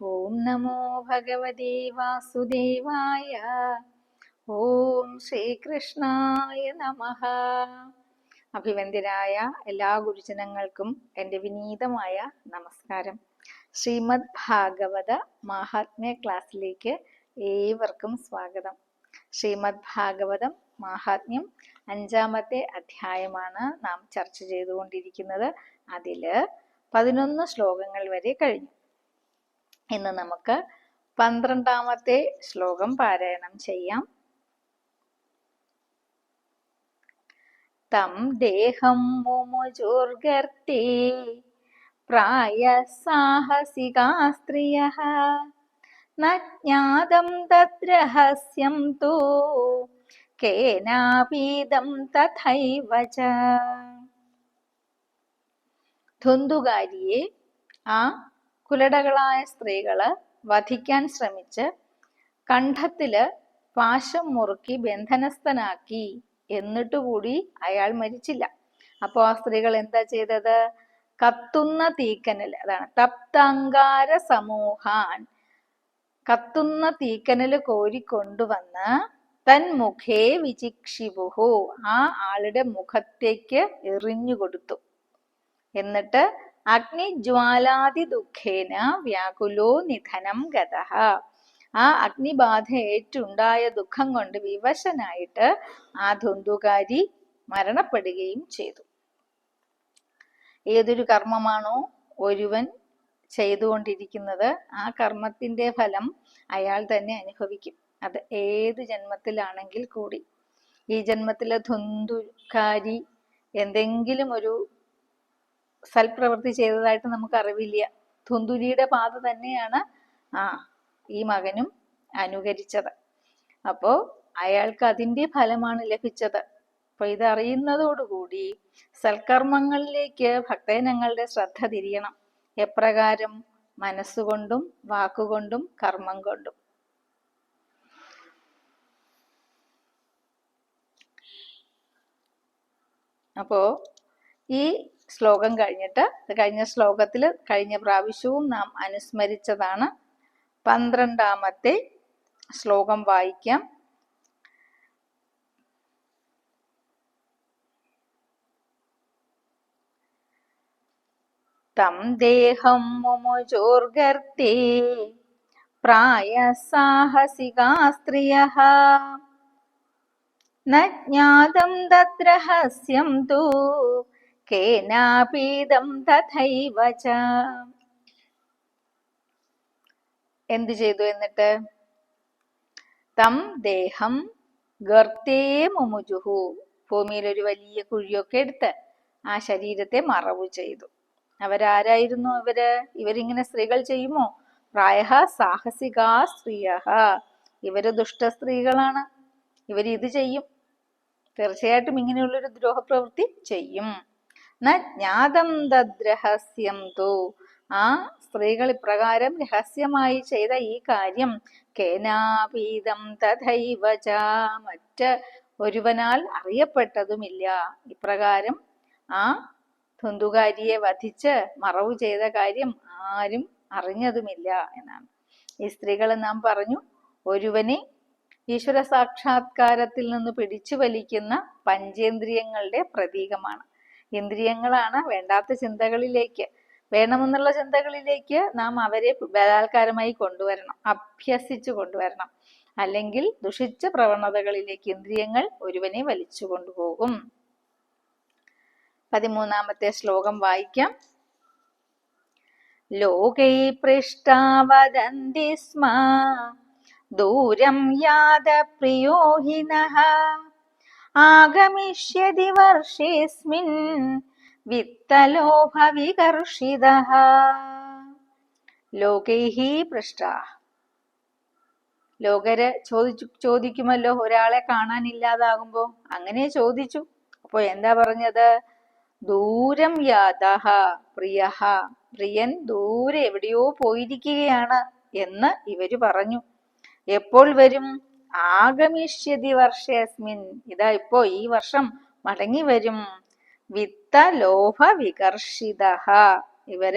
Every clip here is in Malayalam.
ഓം നമോ ഭഗവതേ വാസുദേവായ. ഓം ശ്രീകൃഷ്ണായ നമ. അഭിവന്ദ്യരായ എല്ലാ ഗുരുജനങ്ങൾക്കും എന്റെ വിനീതമായ നമസ്കാരം. ശ്രീമദ് ഭാഗവത മാഹാത്മ്യ ക്ലാസ്സിലേക്ക് ഏവർക്കും സ്വാഗതം. ശ്രീമദ് ഭാഗവതം മാഹാത്മ്യം അഞ്ചാമത്തെ അധ്യായമാണ് നാം ചർച്ച ചെയ്തുകൊണ്ടിരിക്കുന്നത്. അതിൽ പതിനൊന്ന് ശ്ലോകങ്ങൾ വരെ കഴിഞ്ഞു. ഇന്ന് നമുക്ക് പന്ത്രണ്ടാമത്തെ ശ്ലോകം പാരായണം ചെയ്യാം. തം ദേഹം മുമുചുർഗർത്തി പ്രായ സാഹസികാ സ്ത്രിയ ന ജ്ഞാതം തദ്രഹസ്യം തോ കേനാപീതം തഥൈവ ച. ആ കുലടകളായ സ്ത്രീകൾ വധിക്കാൻ ശ്രമിച്ച് കണ്ഠത്തിൽ പാശം മുറുക്കി ബന്ധനസ്ഥനാക്കി എന്നിട്ടുകൂടി അയാൾ മരിച്ചില്ല. അപ്പോ ആ സ്ത്രീകൾ എന്താ ചെയ്തത്? കത്തുന്ന തീക്കനൽ അതാണ് തപ്താങ്കാര സമൂഹാൻ കത്തുന്ന തീക്കനൽ കോരിക്കൊണ്ടുവന്ന് തൻ മുഖേ വിചിക്ഷിബുഹു ആ ആളുടെ മുഖത്തേക്ക് എറിഞ്ഞു കൊടുത്തു എന്നിട്ട് അഗ്നിജ്വാലാതി ദുഃഖേന വ്യാകുലോ നിധനം ഗതഃ ആ അഗ്നിബാധ ഏറ്റുണ്ടായ ദുഃഖം കൊണ്ട് വിവശനായിട്ട് ആ ധുന്തുകാരി മരണപ്പെടുകയും ചെയ്തു. ഏതൊരു കർമ്മമാണോ ഒരുവൻ ചെയ്തുകൊണ്ടിരിക്കുന്നത് ആ കർമ്മത്തിന്റെ ഫലം അയാൾ തന്നെ അനുഭവിക്കും. അത് ഏത് ജന്മത്തിലാണെങ്കിൽ കൂടി. ഈ ജന്മത്തിലെ ധുന്തുകാരി എന്തെങ്കിലും ഒരു സൽപ്രവൃത്തി ചെയ്തതായിട്ട് നമുക്ക് അറിവില്ല തുന്തുലിയുടെ പാത തന്നെയാണ് ആ ഈ മകനും അനുകരിച്ചത്. അപ്പോ അയാൾക്ക് അതിന്റെ ഫലമാണ് ലഭിച്ചത്. അപ്പൊ ഇതറിയുന്നതോടുകൂടി സൽക്കർമ്മങ്ങളിലേക്ക് ഭക്തജനങ്ങളുടെ ശ്രദ്ധ തിരിയണം. എപ്രകാരം മനസ്സുകൊണ്ടും വാക്കുകൊണ്ടും കർമ്മം കൊണ്ടും. അപ്പോ ഈ ശ്ലോകം കഴിഞ്ഞിട്ട് കഴിഞ്ഞ ശ്ലോകത്തിൽ കഴിഞ്ഞ പ്രാവശ്യവും നാം അനുസ്മരിച്ചതാണ്. പന്ത്രണ്ടാമത്തെ ശ്ലോകം വായിക്കാം. തം ദേഹം മുമുചോർഗർത്തേ പ്രായ സാഹസികാ സ്ത്രിയ തദ്രഹസ്യം തൂ കേനാപീതം തഥൈവ ച എന്തു ചെയ്തു എന്നിട്ട്? തം ദേഹം ഗർത്തേ മുമുജുഹു. ഭൂമിയിൽ ഒരു വലിയ കുഴിയൊക്കെ എടുത്ത് ആ ശരീരത്തെ മറവു ചെയ്തു. അവരാരായിരുന്നു ഇവർ? ഇവരിങ്ങനെ സ്ത്രീകൾ ചെയ്യുമോ? പ്രായ സാഹസിക സ്ത്രീയ ഇവർ ദുഷ്ട സ്ത്രീകളാണ്. ഇവർ ഇത് ചെയ്യും. തീർച്ചയായിട്ടും ഇങ്ങനെയുള്ളൊരു ദ്രോഹപ്രവൃത്തി ചെയ്യും. ന ജ്ഞാതം തദ്രഹസ്യം തോ. ആ സ്ത്രീകൾ ഇപ്രകാരം രഹസ്യമായി ചെയ്ത ഈ കാര്യം കേനാപീതം തഥൈവ മറ്റ് ഒരുവനാൽ അറിയപ്പെട്ടതുമില്ല. ഇപ്രകാരം ആ ധുന്തുകാരിയെ വധിച്ച് മറവ് ചെയ്ത കാര്യം ആരും അറിഞ്ഞതുമില്ല എന്നാണ്. ഈ സ്ത്രീകൾ നാം പറഞ്ഞു ഒരുവനെ ഈശ്വര സാക്ഷാത്കാരത്തിൽ നിന്ന് പിടിച്ചു വലിക്കുന്ന പഞ്ചേന്ദ്രിയങ്ങളുടെ പ്രതീകമാണ്. ഇന്ദ്രിയങ്ങളാണ് വേണ്ടാത്ത ചിന്തകളിലേക്ക്. വേണമെന്നുള്ള ചിന്തകളിലേക്ക് നാം അവരെ ബലാത്കാരമായി കൊണ്ടുവരണം അഭ്യസിച്ചു കൊണ്ടുവരണം. അല്ലെങ്കിൽ ദുഷിച്ച പ്രവണതകളിലേക്ക് ഇന്ദ്രിയങ്ങൾ ഒരുവനെ വലിച്ചു കൊണ്ടുപോകും. പതിമൂന്നാമത്തെ ശ്ലോകം വായിക്കാം. ലോകൈ പൃഷ്ടാവദന്തി സ്മ ദൂരം യാത ആഗമിഷ്യതി വർഷേസ്മിൻ വിത്തലോഭവികർഷിതഃ. ലോകൈഹി പൃഷ്ട. ലോകര് ചോദിച്ചു ചോദിക്കുമല്ലോ ഒരാളെ കാണാനില്ലാതാകുമ്പോ അങ്ങനെ ചോദിച്ചു. അപ്പൊ എന്താ പറഞ്ഞത്? ദൂരം യാതഹ പ്രിയ പ്രിയൻ ദൂരെ എവിടെയോ പോയിരിക്കുകയാണ് എന്ന് ഇവർ പറഞ്ഞു. എപ്പോൾ വരും? ആഗമിഷ്യതി വർഷേസ്മിൻ ഇതാ ഇപ്പോ ഈ വർഷം മടങ്ങി വരും. വിത്ത ലോഭ വികർഷിത ഇവർ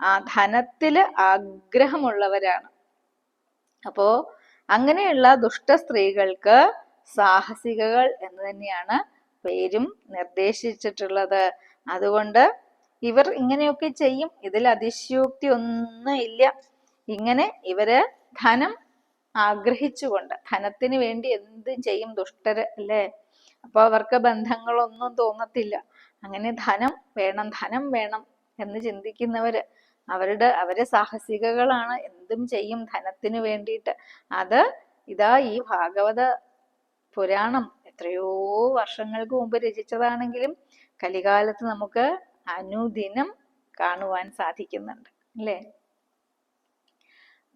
ആ ധനത്തിൽ ആഗ്രഹമുള്ളവരാണ്. അപ്പോ അങ്ങനെയുള്ള ദുഷ്ട സ്ത്രീകൾക്ക് സാഹസികകൾ എന്ന് തന്നെയാണ് പേരും നിർദ്ദേശിച്ചിട്ടുള്ളത്. അതുകൊണ്ട് ഇവർ ഇങ്ങനെയൊക്കെ ചെയ്യും. ഇതിൽ അതിശയോക്തി ഒന്നും ഇല്ല. ഇങ്ങനെ ഇവർ ധനം ആഗ്രഹിച്ചുകൊണ്ട് ധനത്തിന് വേണ്ടി എന്തും ചെയ്യും ദുഷ്ടര് അല്ലേ? അപ്പൊ അവർക്ക് ബന്ധങ്ങളൊന്നും തോന്നത്തില്ല. അങ്ങനെ ധനം വേണം ധനം വേണം എന്ന് ചിന്തിക്കുന്നവര് അവരുടെ അവരെ സാഹസികകളാണ് എന്തും ചെയ്യും ധനത്തിന് വേണ്ടിയിട്ട്. അത് ഇതാ ഈ ഭാഗവത പുരാണം എത്രയോ വർഷങ്ങൾക്ക് മുമ്പ് രചിച്ചതാണെങ്കിലും കലികാലത്ത് നമുക്ക് അനുദിനം കാണുവാൻ സാധിക്കുന്നുണ്ട്. അല്ലേ?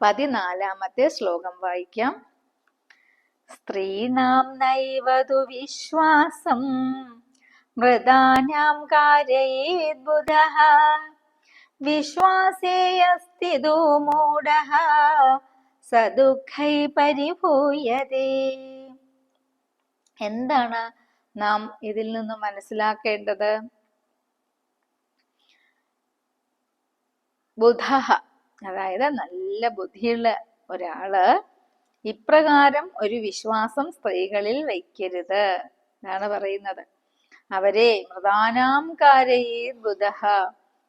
പതിനാലാമത്തെ ശ്ലോകം വായിക്കാം. സ്ത്രീണാം നൈവതു വിശ്വാസം മൃദാനാം കാരയേദ്ബുധ വിശ്വാസേയസ്തി മൂഢ സദുഃഖൈ പരിഭൂയതേ. എന്താണ് നാം ഇതിൽ നിന്ന് മനസ്സിലാക്കേണ്ടത്? ബുധ അതായത് നല്ല ബുദ്ധിയുള്ള ഒരാൾ ഇപ്രകാരം ഒരു വിശ്വാസം സ്ത്രീകളിൽ വയ്ക്കരുത് എന്നാണ് പറയുന്നത്. അവരെ മൃദാനാം കാരയേ ബുധ.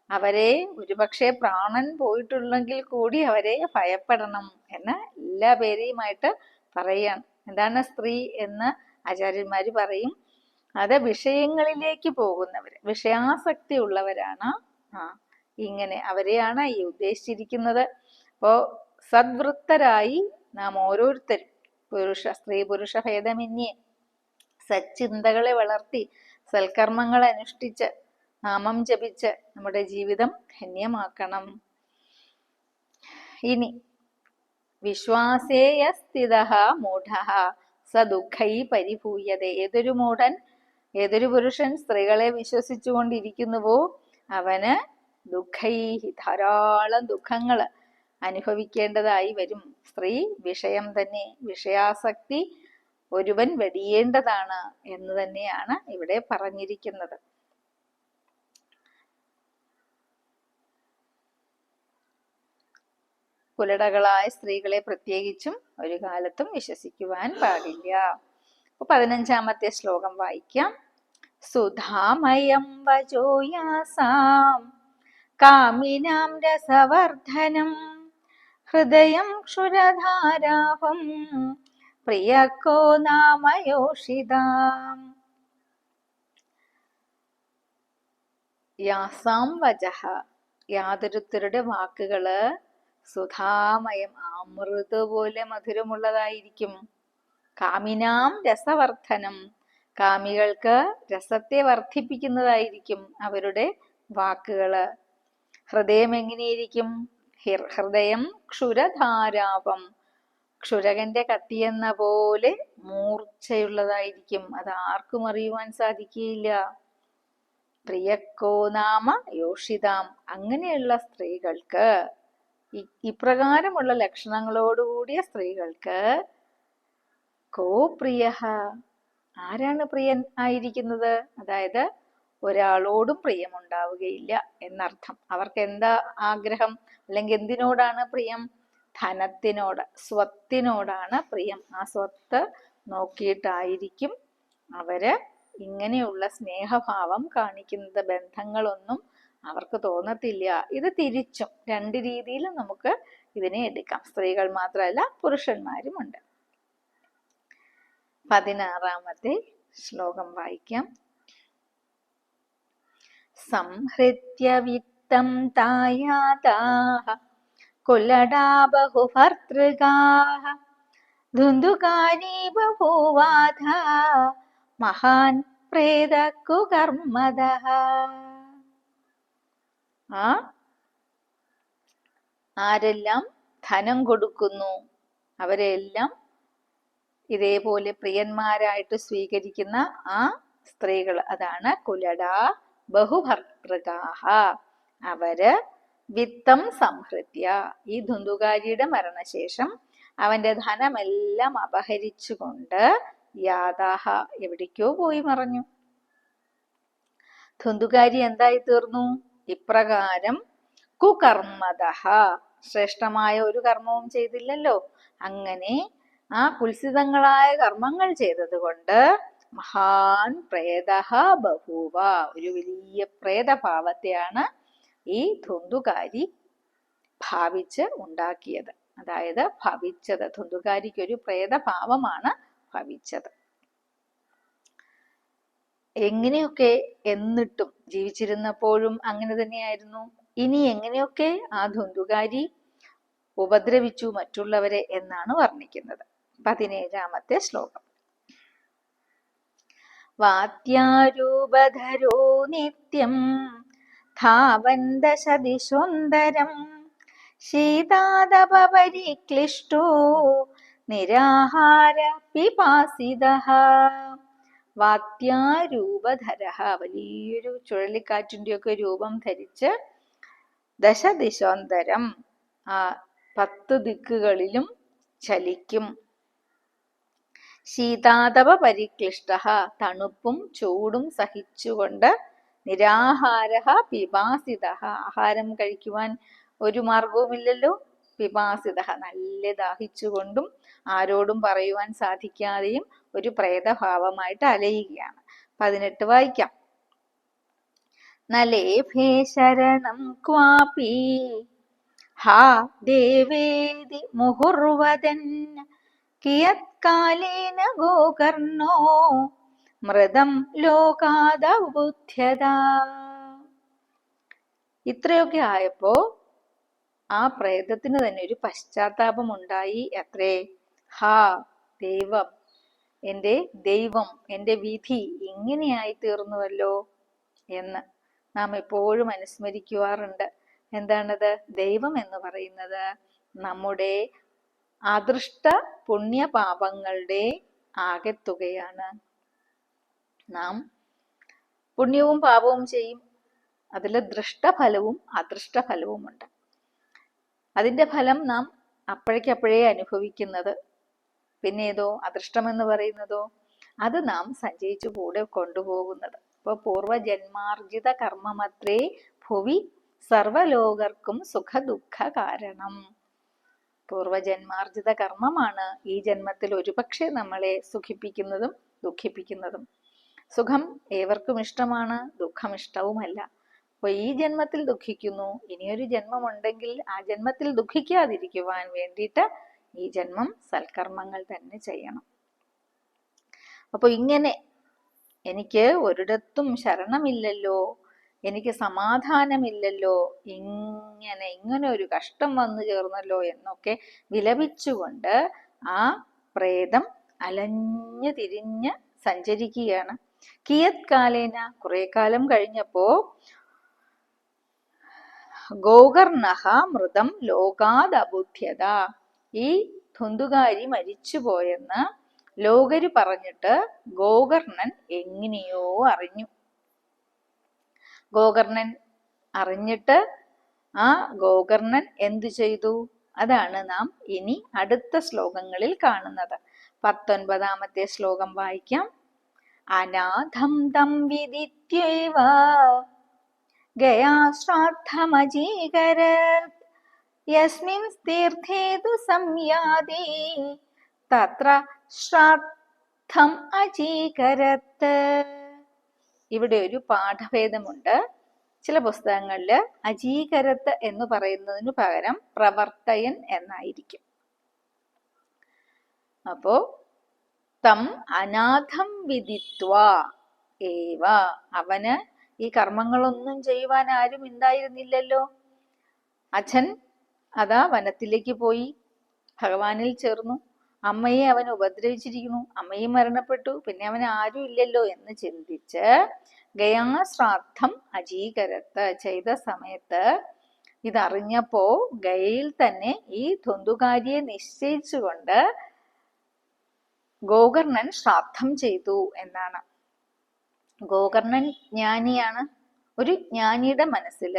അവരെ ഒരുപക്ഷെ പ്രാണൻ പോയിട്ടുള്ളെങ്കിൽ കൂടി അവരെ ഭയപ്പെടണം എന്ന് എല്ലാ പേരെയുമായിട്ട് പറയാണ്. എന്താണ് സ്ത്രീ എന്ന് ആചാര്യന്മാര് പറയും? അത് വിഷയങ്ങളിലേക്ക് പോകുന്നവര് വിഷയാസക്തി ഉള്ളവരാണ് ആ ഇങ്ങനെ അവരെയാണ് ഈ ഉദ്ദേശിച്ചിരിക്കുന്നത്. അപ്പോ സദ്വൃത്തരായി നാം ഓരോരുത്തരും പുരുഷ സ്ത്രീ പുരുഷ ഭേദമന്യേ സച്ചിന്തകളെ വളർത്തി സൽക്കർമ്മങ്ങൾ അനുഷ്ഠിച്ച് നാമം ജപിച്ച് നമ്മുടെ ജീവിതം ധന്യമാക്കണം. ഇനി വിശ്വാസേയ സ്ഥിത മൂഢ സദുഖൈ പരിഭൂയത. ഏതൊരു മൂഢൻ ഏതൊരു പുരുഷൻ സ്ത്രീകളെ വിശ്വസിച്ചുകൊണ്ടിരിക്കുന്നുവോ അവന് ദുഃഖൈ ധാരാളം ദുഃഖങ്ങൾ അനുഭവിക്കേണ്ടതായി വരും. സ്ത്രീ വിഷയം തന്നെ വിഷയാസക്തി ഒരുവൻ വെടിയേണ്ടതാണ് എന്ന് തന്നെയാണ് ഇവിടെ പറഞ്ഞിരിക്കുന്നത്. കുലടകളായ സ്ത്രീകളെ പ്രത്യേകിച്ചും ഒരു കാലത്തും വിശ്വസിക്കുവാൻ പാടില്ല. പതിനഞ്ചാമത്തെ ശ്ലോകം വായിക്കാം. സുധാമയം വജോയാസാം കാമിനാം രസവർദ്ധനം. ഹൃദയം ക്ഷുരധാരാപം പ്രിയക്കോ നാമയോഷിതാം. യാസാം വജഹ. യാതൊരുത്തരുടെ വാക്കുകൾ സുധാമയം അമൃത് പോലെ മധുരമുള്ളതായിരിക്കും. കാമിനാം രസവർദ്ധനം. കാമികൾക്ക് രസത്തെ വർദ്ധിപ്പിക്കുന്നതായിരിക്കും അവരുടെ വാക്കുകൾ. ഹൃദയം എങ്ങനെയിരിക്കും? ഹൃദയം ക്ഷുരധാരാപം. ക്ഷുരകന്റെ കത്തിയെന്ന പോലെ മൂർച്ചയുള്ളതായിരിക്കും. അത് ആർക്കും അറിയുവാൻ സാധിക്കില്ല പ്രിയക്കോ നാമ യോഷിതാം. അങ്ങനെയുള്ള സ്ത്രീകൾക്ക് ഇപ്രകാരമുള്ള ലക്ഷണങ്ങളോടുകൂടിയ സ്ത്രീകൾക്ക് കോ പ്രിയ ആരാണ് പ്രിയൻ ആയിരിക്കുന്നത്? അതായത് ഒരാളോടും പ്രിയമുണ്ടാവുകയില്ല എന്നർത്ഥം. അവർക്ക് എന്താ ആഗ്രഹം? അല്ലെങ്കിൽ എന്തിനോടാണ് പ്രിയം? ധനത്തിനോട് സ്വത്തിനോടാണ് പ്രിയം. ആ സ്വത്ത് നോക്കിയിട്ടായിരിക്കും അവർ ഇങ്ങനെയുള്ള സ്നേഹഭാവം കാണിക്കുന്നത്. ബന്ധങ്ങളൊന്നും അവർക്ക് തോന്നത്തില്ല. ഇത് തിരിച്ചും രണ്ട് രീതിയിലും നമുക്ക് ഇതിനെ എടുക്കാം. സ്ത്രീകൾ മാത്രമല്ല പുരുഷന്മാരും പുരുഷന്മാരുമുണ്ട്. പതിനാറാമത്തെ ശ്ലോകം വായിക്കാം. സംഹൃത്യ വിത്തം കുലടാ ബഹുഭർത്തൃകാഹ ധുന്ദുകാരി ബഭൂവാധ മഹാൻ പ്രേതക്കുകർമ്മദഃ ആ? ആരെല്ലാം ധനം കൊടുക്കുന്നു അവരെല്ലാം ഇതേപോലെ പ്രിയന്മാരായിട്ട് സ്വീകരിക്കുന്ന ആ സ്ത്രീകൾ അതാണ് കുലട ബഹുഭർത്തൃകാഹ അവർ വിത്തം സംഹൃത്യ. ഈ ധുന്തുകാരിയുടെ മരണശേഷം അവന്റെ ധനമെല്ലാം അപഹരിച്ചുകൊണ്ട് യാതാഹ എവിടേക്കോ പോയി മറഞ്ഞു. ധുന്തുകാരി എന്തായി തീർന്നു? ഇപ്രകാരം കുകർമ്മത ശ്രേഷ്ഠമായ ഒരു കർമ്മവും ചെയ്തില്ലല്ലോ. അങ്ങനെ ആ കുൽസിതങ്ങളായ കർമ്മങ്ങൾ ചെയ്തതുകൊണ്ട് മഹാൻ പ്രേത ബഹുവ. ഒരു വലിയ പ്രേതഭാവത്തെയാണ് ഈ ധുന്തുകാരി ഭാവിച്ച് ഉണ്ടാക്കിയത്. അതായത് ഭവിച്ചത്. ധുന്തുകാരിക്ക് ഒരു പ്രേതഭാവമാണ് ഭവിച്ചത്. എങ്ങനെയൊക്കെ എന്നിട്ടും ജീവിച്ചിരുന്നപ്പോഴും അങ്ങനെ തന്നെയായിരുന്നു? ഇനി എങ്ങനെയൊക്കെ ആ ധുന്തുകാരി ഉപദ്രവിച്ചു മറ്റുള്ളവരെ എന്നാണ് വർണിക്കുന്നത്. പതിനേഴാമത്തെ ശ്ലോകം. വാത്യാരൂപധരോ നിത്യം ധാവന്തശതിസുന്ദരം ശീതാതപരിക്ലിഷ്ടോ നിരാഹാര പിപാസിത. വാത്യാരൂപധര വലിയൊരു ചുഴലിക്കാറ്റിന്റെയൊക്കെ രൂപം ധരിച്ച് ദശദിശാന്തരം പത്ത് ദിക്കുകളിലും ചലിക്കും. ശീതാതപ പരിക്ലിഷ്ട. തണുപ്പും ചൂടും സഹിച്ചുകൊണ്ട് നിരാഹാര പിപാസിത. ആഹാരം കഴിക്കുവാൻ ഒരു മാർഗവുമില്ലല്ലോ പിപാസിത. നല്ല ദാഹിച്ചുകൊണ്ടും ആരോടും പറയുവാൻ സാധിക്കാതെയും ഒരു പ്രേതഭാവമായിട്ട് അലയുകയാണ്. പതിനെട്ട് വായിക്കാം. നലേഭേ ശരണം ക്വാപി. ഹാ ദേവേതി മുഹുർവദൻ കിയത്കാലേന ഗോകർണോ? മൃതം ലോകാദുദ്ധ്യത ഇത്രയൊക്കെ ആയപ്പോ ആ പ്രേതത്തിന് തന്നെ ഒരു പശ്ചാത്താപം ഉണ്ടായി. അത്രേ. ഹാ ദൈവം. എന്റെ ദൈവം എന്റെ വിധി ഇങ്ങനെയായി തീർന്നുവല്ലോ എന്ന് നാം എപ്പോഴും അനുസ്മരിക്കുവാറുണ്ട്. എന്താണത്? ദൈവം എന്ന് പറയുന്നത് നമ്മുടെ അദൃഷ്ട പുണ്യപാപങ്ങളുടെ ആകെത്തുകയാണ്. നാം പുണ്യവും പാപവും ചെയ്യും. അതിൽ ദൃഷ്ടഫലവും അദൃഷ്ടഫലവുമുണ്ട്. അതിന്റെ ഫലം നാം അപ്പോഴേക്കപ്പോഴേ അനുഭവിക്കുന്നത്. പിന്നെ ഏതോ അദൃഷ്ടമെന്ന് പറയുന്നതോ അത് നാം സഞ്ചയിച്ചു കൂടെ കൊണ്ടുപോകുന്നത്. ഇപ്പോൾ പൂർവജന്മാർജിത കർമ്മമത്രേ ഭുവി സർവലോകർക്കും സുഖ ദുഃഖ കാരണം. പൂർവജന്മാർജിത കർമ്മമാണ് ഈ ജന്മത്തിൽ ഒരുപക്ഷെ നമ്മളെ സുഖിപ്പിക്കുന്നതും ദുഃഖിപ്പിക്കുന്നതും. സുഖം ഏവർക്കും ഇഷ്ടമാണ് ദുഃഖം ഇഷ്ടവുമല്ല അപ്പൊ ഈ ജന്മത്തിൽ ദുഃഖിക്കുന്നു ഇനിയൊരു ജന്മമുണ്ടെങ്കിൽ ആ ജന്മത്തിൽ ദുഃഖിക്കാതിരിക്കുവാൻ വേണ്ടിയിട്ട് ഈ ജന്മം സൽക്കർമ്മങ്ങൾ തന്നെ ചെയ്യണം. അപ്പൊ ഇങ്ങനെ എനിക്ക് ഒരിടത്തും ശരണമില്ലല്ലോ എനിക്ക് സമാധാനമില്ലല്ലോ ഇങ്ങനെ ഇങ്ങനെ ഒരു കഷ്ടം വന്നു ചേർന്നല്ലോ എന്നൊക്കെ വിലപിച്ചുകൊണ്ട് ആ പ്രേതം അലഞ്ഞു തിരിഞ്ഞ് സഞ്ചരിക്കുകയാണ്. കിയത് കാലേന കുറെ കാലം കഴിഞ്ഞപ്പോ ഗോകർണഹ മൃതം ലോകാദബുദ്ധ്യത. ഈ ധുന്തുകാരി മരിച്ചുപോയെന്ന് ലോകര് പറഞ്ഞിട്ട് ഗോകർണൻ എങ്ങനെയോ അറിഞ്ഞു. ഗോകർണൻ അറിഞ്ഞിട്ട് ആ ഗോകർണൻ എന്തു ചെയ്തു? അതാണ് നാം ഇനി അടുത്ത ശ്ലോകങ്ങളിൽ കാണുന്നത്. പത്തൊൻപതാമത്തെ ശ്ലോകം വായിക്കാം. അനാഥം തം വിദിത്യവ ഗയാശ്രാദ്ധമജീകര യസ്മിൻ തീർത്ഥേതു സംയാതി തത്ര ശ്രാദ്ധം അജീകരത്ത് ഇവിടെ ഒരു പാഠഭേദമുണ്ട്. ചില പുസ്തകങ്ങളിൽ അജീകരത്ത് എന്ന് പറയുന്നതിന് പകരം പ്രവർത്തയൻ എന്നായിരിക്കും. അപ്പോ തം അനാഥം വിധിത്വ ഏവ. അവന് ഈ കർമ്മങ്ങളൊന്നും ചെയ്യുവാൻ ആരും ഉണ്ടായിരുന്നില്ലല്ലോ അച്ഛൻ അതാ വനത്തിലേക്ക് പോയി ഭഗവാനിൽ ചേർന്നു. അമ്മയെ അവൻ ഉപദ്രവിച്ചിരിക്കുന്നു. അമ്മയും മരണപ്പെട്ടു. പിന്നെ അവൻ ആരും ഇല്ലല്ലോ എന്ന് ചിന്തിച്ച് ഗയാശ്രാദ്ധം അജീകരത്ത് ചെയ്ത സമയത്ത് ഇതറിഞ്ഞപ്പോ ഗയയിൽ തന്നെ ഈ ധുന്തുകാരിയെ നിശ്ചയിച്ചുകൊണ്ട് ഗോകർണൻ ശ്രാദ്ധം ചെയ്തു എന്നാണ്. ഗോകർണൻ ജ്ഞാനിയാണ്. ഒരു ജ്ഞാനിയുടെ മനസ്സിൽ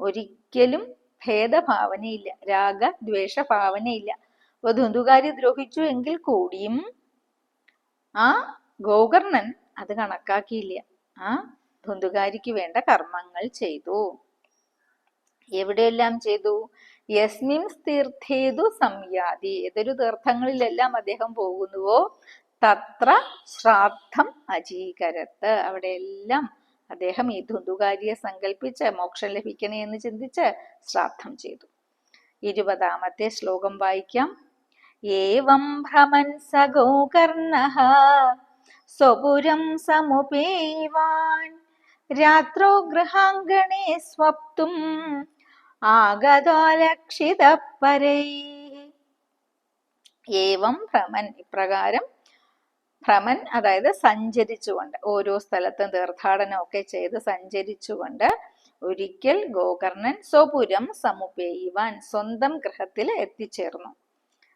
ഒരിക്കലും ഭേദഭാവനയില്ല. രാഗ ദ്വേഷ ഭാവനയില്ല അപ്പൊ ധുന്തുകാരി ദ്രോഹിച്ചു എങ്കിൽ കൂടിയും ആ ഗോകർണൻ അത് കണക്കാക്കിയില്ല. ആ ധുന്തുകാരിക്ക് വേണ്ട കർമ്മങ്ങൾ ചെയ്തു. എവിടെയെല്ലാം ചെയ്തു? യസ്മിൻ തീർത്ഥേതു സംയാതി ഏതൊരു തീർത്ഥങ്ങളിലെല്ലാം അദ്ദേഹം പോകുന്നുവോ? തത്ര ശ്രാദ്ധം അജീകരത്ത് അവിടെയെല്ലാം അദ്ദേഹം ഈ ധുന്തുകാരിയെ സങ്കല്പിച്ച് മോക്ഷം ലഭിക്കണേ എന്ന് ചിന്തിച്ച് ശ്രാദ്ധം ചെയ്തു. ഇരുപതാമത്തെ ശ്ലോകം വായിക്കാം. ഏവം ഭ്രമൻ ഗോകർണ സ്വപുരം സമുപേവാൻ. രാത്രോ ഗൃഹാങ്കണേ സ്വപ്തും ആഗതോലക്ഷിതപ്പരൈ. ഏവം ഭ്രമൻ ഇപ്രകാരം ഭ്രമൻ അതായത് സഞ്ചരിച്ചുകൊണ്ട് ഓരോ സ്ഥലത്തും തീർത്ഥാടനം ഒക്കെ ചെയ്ത് സഞ്ചരിച്ചുകൊണ്ട് ഒരിക്കൽ ഗോകർണൻ സ്വപുരം സമുപേയുവാൻ സ്വന്തം ഗൃഹത്തിൽ എത്തിച്ചേർന്നു.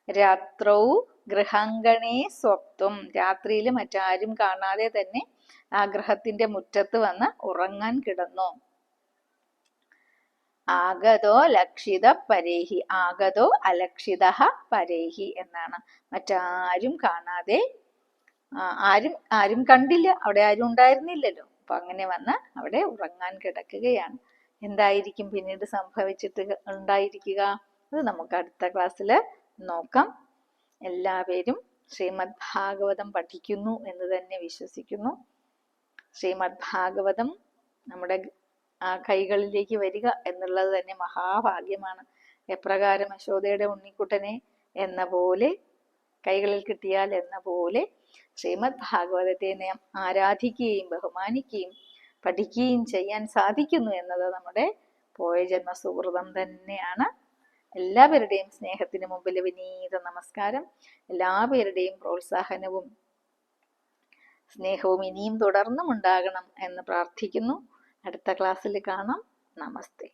രാത്രൗ ഗൃഹങ്കണേ സ്വപ്തും. രാത്രിയിൽ മറ്റാരും കാണാതെ തന്നെ ആ ഗൃഹത്തിന്റെ മുറ്റത്ത് വന്ന് ഉറങ്ങാൻ കിടന്നു. ആഗതോ ലക്ഷിത പരേഹി. ആഗതോ അലക്ഷിത പരേഹി എന്നാണ്. മറ്റാരും കാണാതെ ആരും ആരും കണ്ടില്ല. അവിടെ ആരും ഉണ്ടായിരുന്നില്ലല്ലോ. അപ്പൊ അങ്ങനെ വന്ന് അവിടെ ഉറങ്ങാൻ കിടക്കുകയാണ്. എന്തായിരിക്കും പിന്നീട് സംഭവിച്ചിട്ട് ഉണ്ടായിരിക്കുക? അത് നമുക്ക് അടുത്ത ക്ലാസ്സിൽ നോക്കാം. എല്ലാവരും ശ്രീമദ് ഭാഗവതം പഠിക്കുന്നു എന്ന് തന്നെ വിശ്വസിക്കുന്നു. ശ്രീമദ് ഭാഗവതം നമ്മുടെ കൈകളിലേക്ക് വരിക എന്നുള്ളത് തന്നെ മഹാഭാഗ്യമാണ്. എപ്രകാരം യശോദയുടെ ഉണ്ണിക്കുട്ടനെ എന്ന പോലെ കൈകളിൽ കിട്ടിയാൽ എന്ന പോലെ ശ്രീമദ് ഭാഗവതത്തെ നാം ആരാധിക്കുകയും ബഹുമാനിക്കുകയും പഠിക്കുകയും ചെയ്യാൻ സാധിക്കുന്നു എന്നത് നമ്മുടെ പോയ ജന്മ സുഹൃതം തന്നെയാണ്. എല്ലാവരുടെയും സ്നേഹത്തിന് മുമ്പിൽ വിനീത നമസ്കാരം. എല്ലാവരുടെയും പ്രോത്സാഹനവും സ്നേഹവും ഇനിയും തുടർന്നും ഉണ്ടാകണം എന്ന് പ്രാർത്ഥിക്കുന്നു. അടുത്ത ക്ലാസ്സിൽ കാണാം. നമസ്തേ.